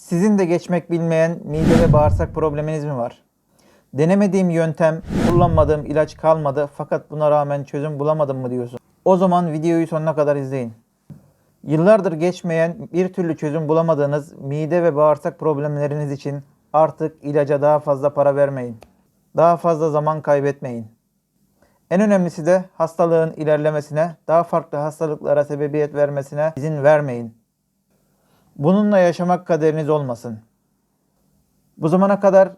Sizin de geçmek bilmeyen mide ve bağırsak probleminiz mi var? Denemediğim yöntem, kullanmadığım ilaç kalmadı fakat buna rağmen çözüm bulamadım mı diyorsun? O zaman videoyu sonuna kadar izleyin. Yıllardır geçmeyen bir türlü çözüm bulamadığınız mide ve bağırsak problemleriniz için artık ilaca daha fazla para vermeyin. Daha fazla zaman kaybetmeyin. En önemlisi de hastalığın ilerlemesine, daha farklı hastalıklara sebebiyet vermesine izin vermeyin. Bununla yaşamak kaderiniz olmasın. Bu zamana kadar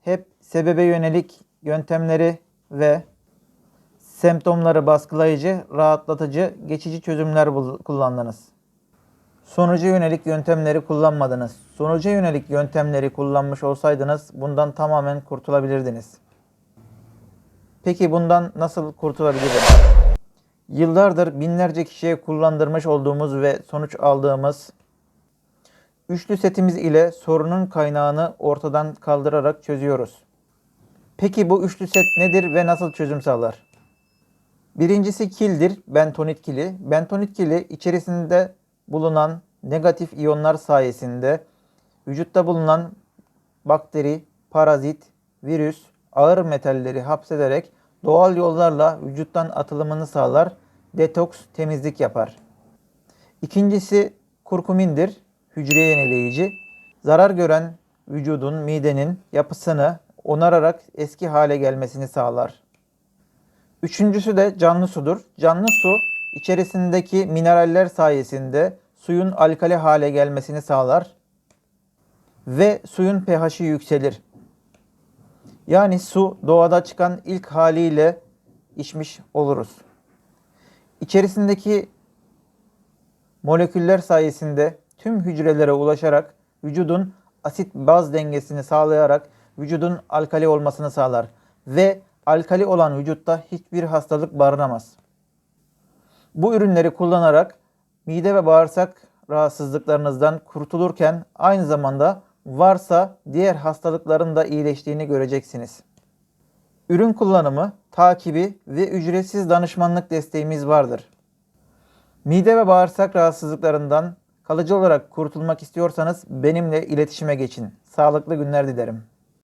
hep sebebe yönelik yöntemleri ve semptomları baskılayıcı, rahatlatıcı, geçici çözümler kullandınız. Sonuca yönelik yöntemleri kullanmadınız. Sonuca yönelik yöntemleri kullanmış olsaydınız bundan tamamen kurtulabilirdiniz. Peki bundan nasıl kurtulabilirim? Yıllardır binlerce kişiye kullandırmış olduğumuz ve sonuç aldığımız üçlü setimiz ile sorunun kaynağını ortadan kaldırarak çözüyoruz. Peki bu üçlü set nedir ve nasıl çözüm sağlar? Birincisi kildir, bentonit kili. Bentonit kili içerisinde bulunan negatif iyonlar sayesinde vücutta bulunan bakteri, parazit, virüs, ağır metalleri hapsederek doğal yollarla vücuttan atılımını sağlar, detoks, temizlik yapar. İkincisi kurkumindir, hücre yenileyici. Zarar gören vücudun, midenin yapısını onararak eski hale gelmesini sağlar. Üçüncüsü de canlı sudur. Canlı su içerisindeki mineraller sayesinde suyun alkali hale gelmesini sağlar ve suyun pH'i yükselir. Yani su doğada çıkan ilk haliyle içmiş oluruz. İçerisindeki moleküller sayesinde tüm hücrelere ulaşarak vücudun asit baz dengesini sağlayarak vücudun alkali olmasını sağlar ve alkali olan vücutta hiçbir hastalık barınamaz. Bu ürünleri kullanarak mide ve bağırsak rahatsızlıklarınızdan kurtulurken aynı zamanda varsa diğer hastalıkların da iyileştiğini göreceksiniz. Ürün kullanımı, takibi ve ücretsiz danışmanlık desteğimiz vardır. Mide ve bağırsak rahatsızlıklarından kalıcı olarak kurtulmak istiyorsanız benimle iletişime geçin. Sağlıklı günler dilerim.